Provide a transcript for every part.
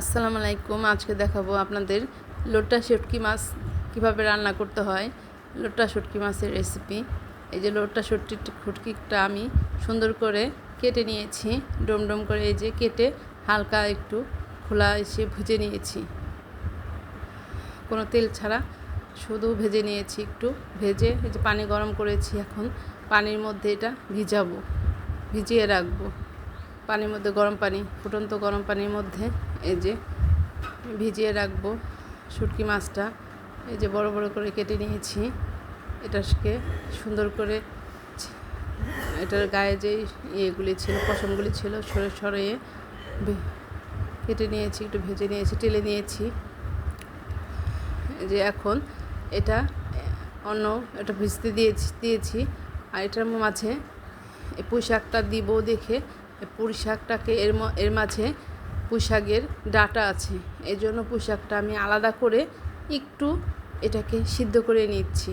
আসসালামু আলাইকুম, আজকে দেখাবো আপনাদের লোটা শুটকি মাছ কীভাবে রান্না করতে হয়। লোটা শুটকি মাছের রেসিপি এই যে লোটা শুটকি ফুটকিটা আমি সুন্দর করে কেটে নিয়েছি ডোম ডোম করে এই যে কেটে হালকা একটু খোলা এসে ভুজে নিয়েছি। কোনো তেল ছাড়া শুধু ভেজে নিয়েছি একটু, ভেজে এই যে পানি গরম করেছি এখন, পানির মধ্যে এটা ভিজাবো, ভিজিয়ে রাখব। পানির মধ্যে, গরম পানি, ফুটন্ত গরম পানির মধ্যে এই যে ভিজিয়ে রাখব শুটকি মাছটা। এই যে বড় বড় করে কেটে নিয়েছি। এটাকে সুন্দর করে এটার গায়ে যে ইয়েগুলি ছিল, পশমগুলি ছিল, সরে সরিয়ে কেটে নিয়েছি, একটু ভেজে নিয়েছি, টেলে নিয়েছি। যে এখন এটা অন্য এটা ভিজতে দিয়েছি দিয়েছি, আর এটার মাঝে পুঁই শাকটা দিব দেখে পুঁই শাকটাকে এর এর মাঝে পুঁই শাকের ডাটা আছে। এই জন্য পুঁই শাকটা আমি আলাদা করে একটু এটাকে সিদ্ধ করে নিচ্ছি।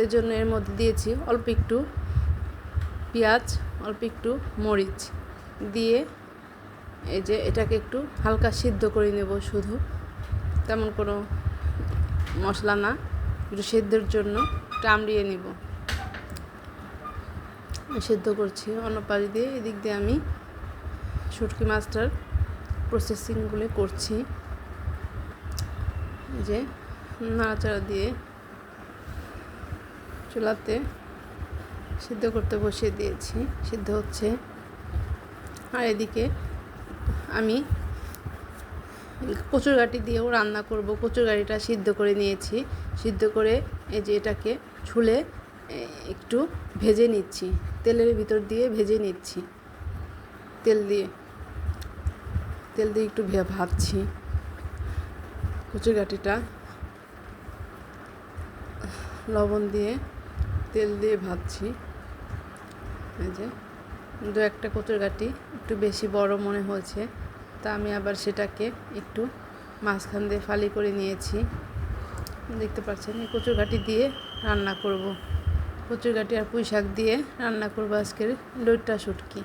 এর জন্য এর মধ্যে দিয়েছি অল্প একটু পেঁয়াজ, অল্প একটু মরিচ। দিয়ে এই যে এটাকে একটু হালকা সিদ্ধ করে নেব শুধু। তেমন কোনো মশলা না। একটু সেদ্ধর জন্য টামড়িয়ে নিব। সেদ্ধ করছি। অন্য পাশ দিয়ে এদিক দিয়ে আমি শুটকি মাছটার প্রসেসিংগুলো করছি। যে নাড়াচাড়া দিয়ে চুলাতে সিদ্ধ করতে বসিয়ে দিয়েছি। সিদ্ধ হচ্ছে। আর এদিকে আমি কচুর গাঁটি দিয়েও রান্না করব। কচুর গাঁটিটা সিদ্ধ করে নিয়েছি। সিদ্ধ করে এই যে এটাকে ছুলে একটু ভেজে নিচ্ছি। তেলের ভিতর দিয়ে ভেজে নিচ্ছি। তেল দিয়ে তেল দিয়ে একটু ভে- ভাজছি কচুর গাঁটিটা লবণ দিয়ে তেল দিয়ে ভাবছি। এই যে, দু একটা কচুর গাঁটি একটু বেশি বড় মনে হয়েছে, তা আমি আবার সেটাকে একটু মাঝখান দিয়ে ফালি করে নিয়েছি। দেখতে পাচ্ছেন, এই কচুর গাঁটি দিয়ে রান্না করব। কচুর গাঁটি আর পুঁই শাক দিয়ে রান্না করব আজকের লইট্টা শুটকি।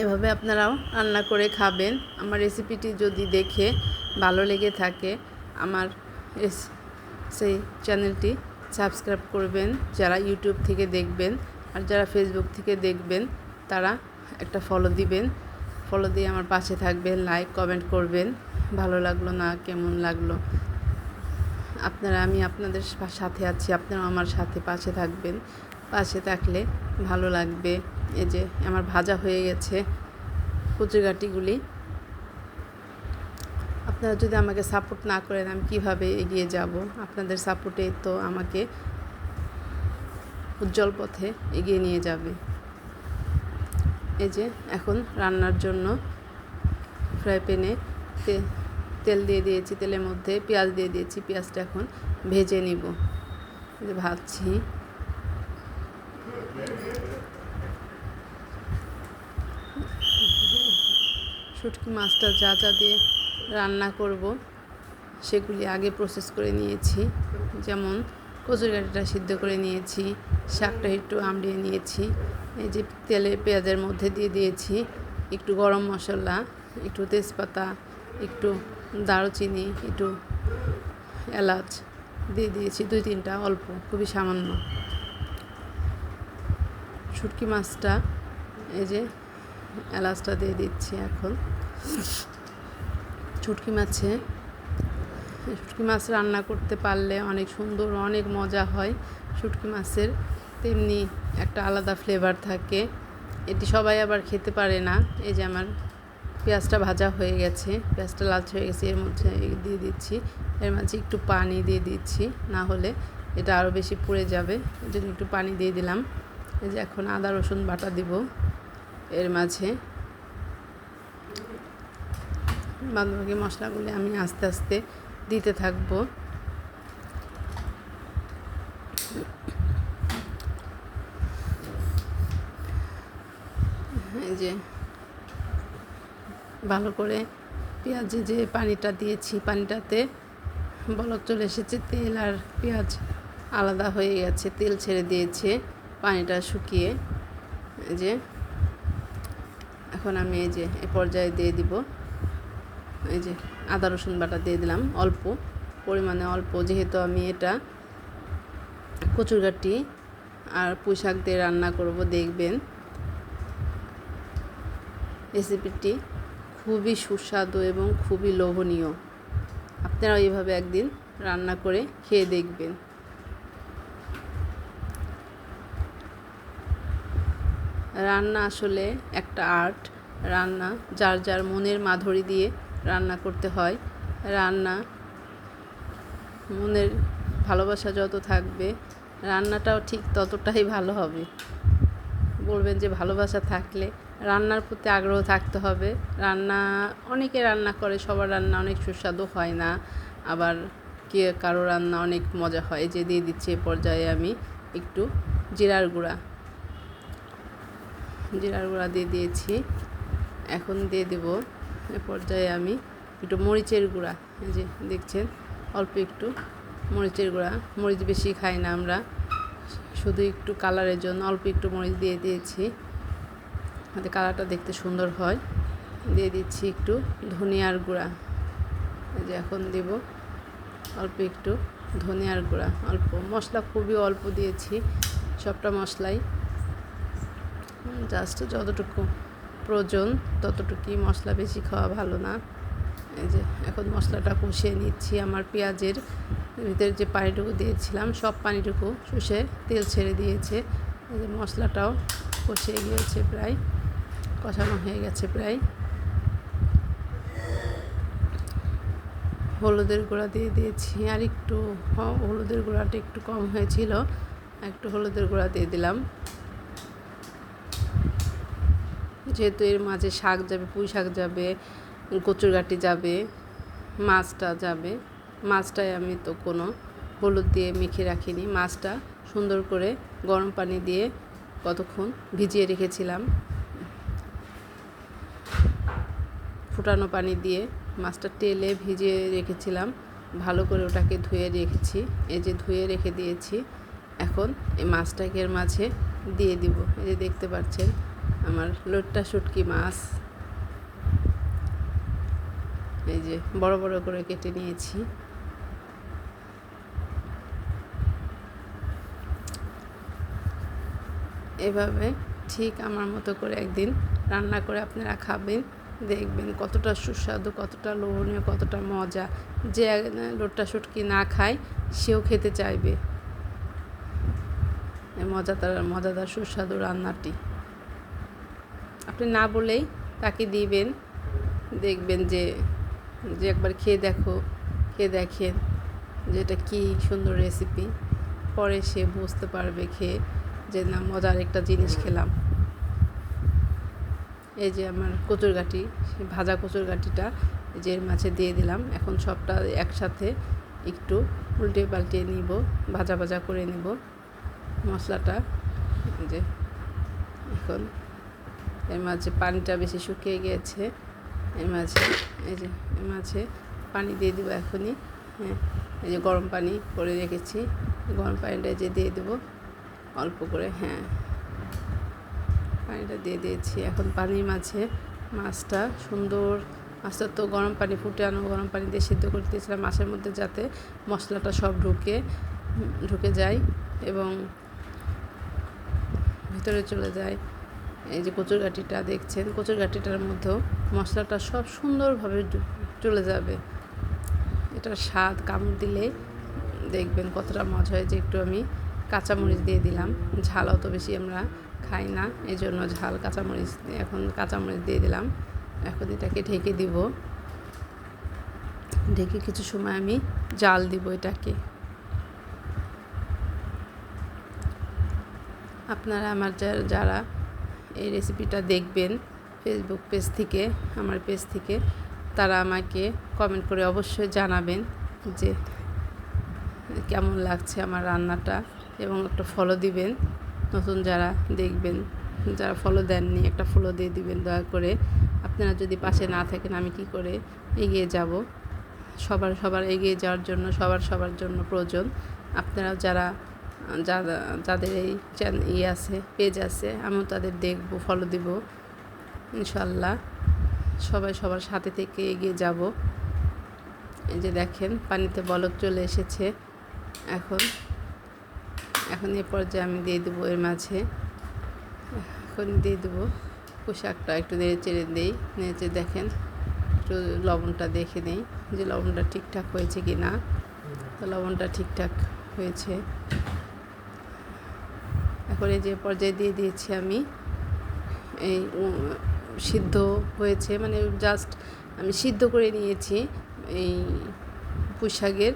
এভাবে আপনারাও রান্না করে খাবেন। আমার রেসিপিটি যদি দেখে ভালো লেগে থাকে, আমার সেই চ্যানেলটি সাবস্ক্রাইব করবেন, যারা ইউটিউব থেকে দেখবেন আর যারা ফেসবুক থেকে দেখবেন, তারা একটা ফলো দিবেন। ফলো দিয়ে আমার পাশে থাকবেন লাইক কমেন্ট করবেন। ভালো লাগল না? কেমন লাগল? আপনারা, আমি আপনাদের সাথে আছি আপনারা আমার সাথে পাশে থাকবেন। পাশে থাকলে ভালো লাগবে। এই যে আমার ভাজা হয়ে গেছে কচুগাটিগুলি আপনারা যদি আমাকে সাপোর্ট না করেন, আমি কীভাবে এগিয়ে যাব? আপনাদের সাপোর্টে তো আমাকে উজ্জ্বল পথে এগিয়ে নিয়ে যাবে। এই যে এখন রান্নার জন্য ফ্রাই প্যানে তেল দিয়ে দিয়েছি, তেলের মধ্যে পেঁয়াজ দিয়ে দিয়েছি, পেঁয়াজটা এখন ভেজে নিব। ভাজছি। শুটকি মাছটা যা যা দিয়ে রান্না করব, সেগুলি আগে প্রসেস করে নিয়েছি। যেমন কচুরিগাটিটা সিদ্ধ করে নিয়েছি, শাকটা একটু আমড়িয়ে নিয়েছি, এই যে তেলে পেঁয়াজের মধ্যে দিয়ে দিয়েছি, একটু গরম মশলা, একটু তেজপাতা, একটু দারুচিনি একটু এলাচ দিয়ে দিয়েছি, দুই তিনটা অল্প, খুবই সামান্য। শুটকি মাছটা, এই যে এলাচটা দিয়ে দিচ্ছি এখন। শুটকি মাছে, শুটকি মাছ রান্না করতে পারলে অনেক সুন্দর, অনেক মজা হয়। শুটকি মাছের তেমনি একটা আলাদা ফ্লেভার থাকে। এটি সবাই আবার খেতে পারে না। এই যে আমার পেঁয়াজটা ভাজা হয়ে গেছে, পেঁয়াজটা লালচে হয়ে গেছে, এর মধ্যে দিয়ে দিচ্ছি। এর মাঝে একটু পানি দিয়ে দিচ্ছি, না হলে এটা আরও বেশি পুড়ে যাবে। এই জন্য একটু পানি দিয়ে দিলাম। এই যে এখন আদা, রসুন বাটা দিব এর মাঝে। বাদবাকি মশলাগুলি আমি আস্তে আস্তে দিতে থাকব। এই যে ভালো করে পেঁয়াজে যে পানিটা দিয়েছি, পানিটাতে বলক চলে এসেছে, তেল আর পেঁয়াজ আলাদা হয়ে গেছে, তেল ছেড়ে দিয়েছে, পানিটা শুকিয়ে। এই যে এখন আমি এই যে এ পর্যায়ে দিয়ে দিব। এই যে আদা, রসুন বাটা দিয়ে দিলাম অল্প পরিমাণে, অল্প যেহেতু আমি এটা কচুরগাটি আর পুঁই শাক দিয়ে রান্না করব, দেখবেন। রেসিপিটি খুবই সুস্বাদু এবং খুবই লোভনীয়। আপনারা এইভাবে একদিন রান্না করে খেয়ে দেখবেন। রান্না আসলে একটা আর্ট। রান্না যার যার মনের মাধুরী দিয়ে রান্না করতে হয়। রান্না মনের ভালোবাসা যত থাকবে, রান্নাটাও ঠিক ততটাই ভালো হবে। বলবেন যে ভালোবাসা থাকলে রান্নার প্রতি আগ্রহ থাকতে হবে। রান্না, অনেকে রান্না করে, সবার রান্না অনেক সুস্বাদু হয় না। আবার কে, কারও রান্না অনেক মজা হয়। যে দিয়ে দিচ্ছে এ পর্যায়ে আমি একটু জিরার গুঁড়া। জিরার গুঁড়া দিয়ে দিয়েছি। এখন দিয়ে দেব এ পর্যায়ে আমি একটু মরিচের গুঁড়া। যে দেখছেন, অল্প একটু মরিচের গুঁড়া। মরিচ বেশি খাই না আমরা। শুধু একটু কালারের জন্য অল্প একটু মরিচ দিয়ে দিয়েছি। যাতে কালারটা দেখতে সুন্দর হয়। দিয়ে দিচ্ছি একটু ধনিয়ার গুঁড়া। যে এখন দেব অল্প একটু ধনিয়ার গুঁড়া, অল্প। মশলা খুবই অল্প দিয়েছি, সবটা মশলাই। জাস্ট যতটুকু প্রয়োজন ততটুকুই মশলা বেশি খাওয়া ভালো না। এই যে এখন মশলাটা কষিয়ে নিচ্ছি আমার পেঁয়াজের ভিতরে যে পানিটুকু দিয়েছিলাম, সব পানিটুকু শুষে তেল ছেড়ে দিয়েছে। এই যে মশলাটাও কষিয়ে গিয়েছে প্রায়। কষানো হয়ে গেছে প্রায়। হলুদের গুঁড়া দিয়ে দিয়েছি, আর একটু হলুদের গুঁড়াটা একটু কম হয়েছিল, একটু হলুদের গুঁড়া দিয়ে দিলাম। যেহেতু এর মাঝে শাক যাবে, পুঁই শাক যাবে কচুরগাটি যাবে, মাছটা যাবে মাছটায় আমি তো কোনো হলুদ দিয়ে মেখে রাখিনি। মাছটা সুন্দর করে গরম পানি দিয়ে কতক্ষণ ভিজিয়ে রেখেছিলাম। ফুটানো পানি দিয়ে মাছটা তেলে ভিজিয়ে রেখেছিলাম। ভালো করে ওটাকে ধুয়ে রেখেছি। এই যে ধুয়ে রেখে দিয়েছি। এখন এই মাছটাকে এর মাঝে দিয়ে দিব। এই যে দেখতে পাচ্ছেন, আমার লোট্টা শুটকি মাছ। এই যে বড় বড় করে কেটে নিয়েছি। এভাবে ঠিক আমার মতো করে একদিন রান্না করে আপনারা খাবেন। দেখবেন কতটা সুস্বাদু, কতটা লোভনীয়, কতটা মজা। যে লোটটা শুটকি না খায়, সেও খেতে চাইবে। মজাদার মজাদার সুস্বাদু রান্নাটি। আপনি না বলেই তাকে দিবেন। দেখবেন যে যে একবার খেয়ে দেখো, খেয়ে দেখেন যে এটা কী সুন্দর রেসিপি পরে সে বুঝতে পারবে খেয়ে যে, না, মজার একটা জিনিস খেলাম। এই যে আমার কচুর ভাজা কচুর গাঠিটা যে মাছে দিয়ে দিলাম। এখন সবটা একসাথে একটু উল্টে পাল্টে নিব, ভাজা ভাজা করে নিব। মশলাটা যে এখন এর মাঝে পানিটা বেশি শুকিয়ে গিয়েছে এর মাঝে, এই যে এর মাঝে পানি দিয়ে দেবো এখনই। হ্যাঁ এই যে গরম পানি করে রেখেছি। গরম পানিটা যে দিয়ে দেবো। অল্প করে হ্যাঁ। পানিটা দিয়ে দিয়েছি। এখন পানির মাঝে মাছটা সুন্দর মাছটা তো গরম পানি ফুটে আনো, গরম পানি দিয়ে সিদ্ধ করে দিয়েছিলাম মাছের মধ্যে যাতে মশলাটা সব ঢুকে ঢুকে যায় এবং ভিতরে চলে যায়। এই যে কচুর গাঠিটা দেখছেন, কচুর গাঠিটার মধ্যেও মশলাটা সব সুন্দরভাবে চলে যাবে। এটার স্বাদ কামড় দিলে দেখবেন কতটা মজা হয় যে একটু আমি কাঁচামরিচ দিয়ে দিলাম। ঝাল অত বেশি আমরা খাই না এই জন্য ঝাল কাঁচামরিচ এখন কাঁচামরিচ দিয়ে দিলাম। এখন এটাকে ঢেকে দিব। ঢেকে কিছু সময় আমি জাল দিব এটাকে। আপনারা আমার যারা এই রেসিপিটা দেখবেন ফেসবুক পেজ থেকে, আমার পেজ থেকে, তারা আমাকে কমেন্ট করে অবশ্যই জানাবেন যে কেমন লাগছে আমার রান্নাটা এবং একটা ফলো দিবেন। নতুন যারা দেখবেন, যারা ফলো দেননি, একটা ফলো দিয়ে দিবেন দয়া করে। আপনারা যদি পাশে না থাকেন, আমি কি করে এগিয়ে যাব? সবার সবার এগিয়ে যাওয়ার জন্য, সবার সবার জন্য প্রয়োজন। আপনারা যারা যাদের এই ইয়ে আছে পেজ আছে, আমিও তাদের দেখব ফলো দিব ইনশাল্লাহ সবাই সবার সাথে থেকে এগিয়ে যাব। এই যে দেখেন, পানিতে বলক চলে এসেছে। এখন এখন এ পর্যায়ে আমি দিয়ে দেবো এর মাঝে, এখন দিয়ে দেবো পোশাকটা, একটু নেড়ে চেড়ে দিই, নেড়ে দেখেন, একটু লবণটা দেখে নেই, যে লবণটা ঠিকঠাক হয়েছে কি না। তো লবণটা ঠিকঠাক হয়েছে। এখন এই যে পর্যায়ে দিয়ে দিয়েছি আমি, এই সিদ্ধ হয়েছে মানে জাস্ট আমি সিদ্ধ করে নিয়েছি এই পুঁইশাকের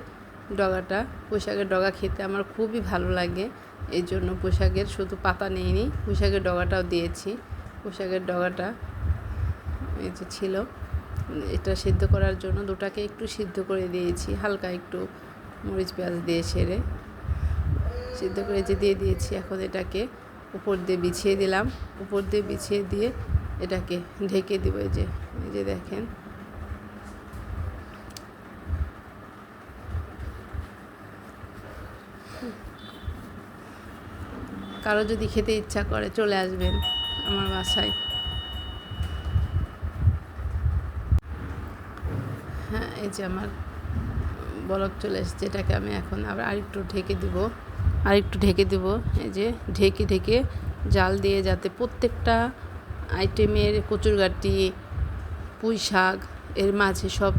ডগাটা, পুঁইশাকের ডগা খেতে আমার খুবই ভালো লাগে। এই জন্য পুঁইশাকের শুধু পাতা নিইনি, পুঁইশাকের ডগাটাও দিয়েছি। পুঁইশাকের ডগাটা এই যে ছিল, এটা সিদ্ধ করার জন্য দুটাকে একটু সিদ্ধ করে দিয়েছি, হালকা একটু মরিচ পেঁয়াজ দিয়ে সেরে সিদ্ধ করে যে দিয়ে দিয়েছি, এখন এটাকে উপর দিয়ে বিছিয়ে দিলাম। উপর দিয়ে বিছিয়ে দিয়ে এটাকে ঢেকে দেবো, এই যে এই যে দেখেন। কারও যদি খেতে ইচ্ছা করে, চলে আসবেন আমার বাসায়। হ্যাঁ এই যে আমার বলক চলে এসেছে, এটাকে আমি এখন আবার আরেকটু ঢেকে দিব। আরেকটু ঢেকে দিব, এই যে ঢেকে ঢেকে জাল দিয়ে যাতে প্রত্যেকটা আইটেমের কচুরগাটি পুঁই শাক এর মাঝে সব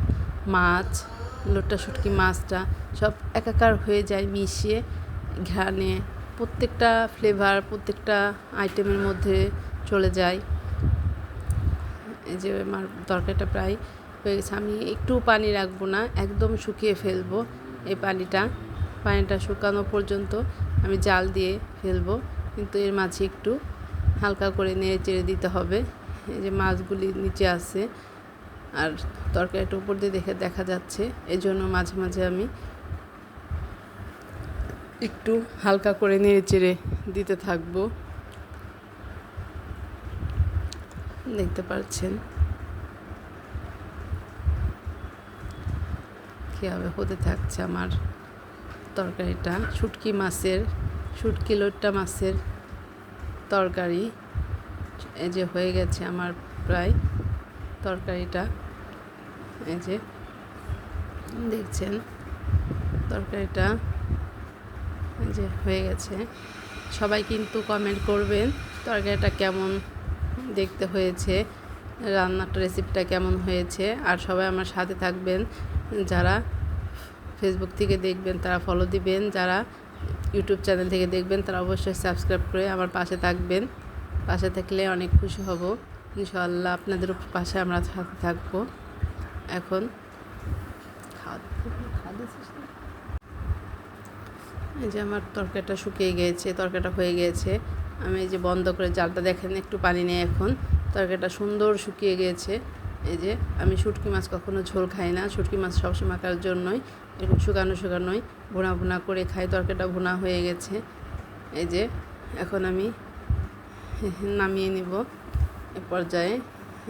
মাছ লোটা শুটকি মাছটা সব একাকার হয়ে যায় মিশিয়ে ঘ্রাণে প্রত্যেকটা ফ্লেভার প্রত্যেকটা আইটেমের মধ্যে চলে যায়। এই যে আমার তরকারিটা প্রায় হয়ে গেছে। আমি একটু পানি রাখব না, একদম শুকিয়ে ফেলব এই পানিটা। পানিটা শুকানো পর্যন্ত আমি জাল দিয়ে ফেলব, কিন্তু এর মাঝে একটু হালকা করে নিয়ে চেড়ে দিতে হবে। এই যে মাছগুলি নিচে আছে, আর তরকারিটা উপর দিয়ে দেখে দেখা যাচ্ছে। এই জন্য মাঝে মাঝে আমি একটু হালকা করে নেড়ে চেড়ে দিতে থাকব। দেখতে পাচ্ছেন। কীভাবে হতে থাকছে আমার তরকারিটা? শুটকি মাছের, শুটকি লোট্টা মাছের তরকারি। এই যে হয়ে গেছে আমার প্রায় তরকারিটা। এই যে দেখছেন তরকারিটা। যে হয়ে গেছে। সবাই কিন্তু কমেন্ট করবেন, তরকারিটা কেমন দেখতে হয়েছে, রান্নাটা রেসিপিটা কেমন হয়েছে, আর সবাই আমার সাথে থাকবেন। যারা ফেসবুক থেকে দেখবেন, তারা ফলো দিবেন। যারা ইউটিউব চ্যানেল থেকে দেখবেন, তারা অবশ্যই সাবস্ক্রাইব করে আমার পাশে থাকবেন। পাশে থাকলে অনেক খুশি হব। ইনশাআল্লাহ আপনাদের পাশে আমরা সাথে থাকব। এখন খাওয়া? এই যে আমার তরকারিটা শুকিয়ে গিয়েছে তরকারিটা হয়ে গিয়েছে আমি এই যে বন্ধ করে জালটা দেখেন, একটু পানি নেই এখন। তরকারিটা সুন্দর শুকিয়ে গিয়েছে এই যে আমি শুটকি মাছ কখনো ঝোল খাই না। শুটকি মাছ সবসময় খাওয়ার জন্যই। এরকম শুকানো শুকানোই ভুনা ভুনা করে খাই। তরকারিটা ভুনা হয়ে গেছে। এই যে এখন আমি নামিয়ে নিব এ পর্যায়ে।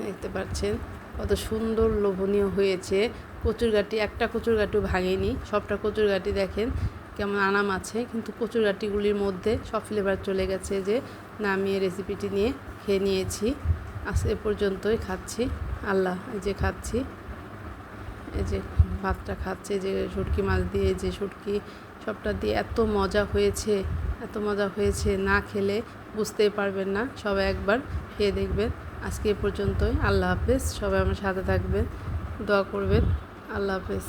দেখতে পাচ্ছেন কত সুন্দর লোভনীয় হয়েছে। কচুর গাটি একটা কচুর গাটিও ভাঙেনি। সবটা কচুর গাটি দেখেন। কেমন আনাম আছে, কিন্তু কচুর গাটিগুলির মধ্যে সব ফ্লেভার চলে গেছে যে নামিয়ে রেসিপিটি নিয়ে খেয়ে নিয়েছি। আজ এ পর্যন্তই খাচ্ছি। আল্লাহ এই যে খাচ্ছি, এই যে ভাতটা খাচ্ছে যে শুটকি মাছ দিয়ে, যে শুটকি সবটা দিয়ে এত মজা হয়েছে, এত মজা হয়েছে, না খেলে বুঝতেই পারবেন না, সবাই একবার খেয়ে দেখবেন। আজকে এ পর্যন্তই, আল্লাহ হাফেজ, সবাই আমার সাথে থাকবেন, দোয়া করবেন, আল্লাহ হাফেজ।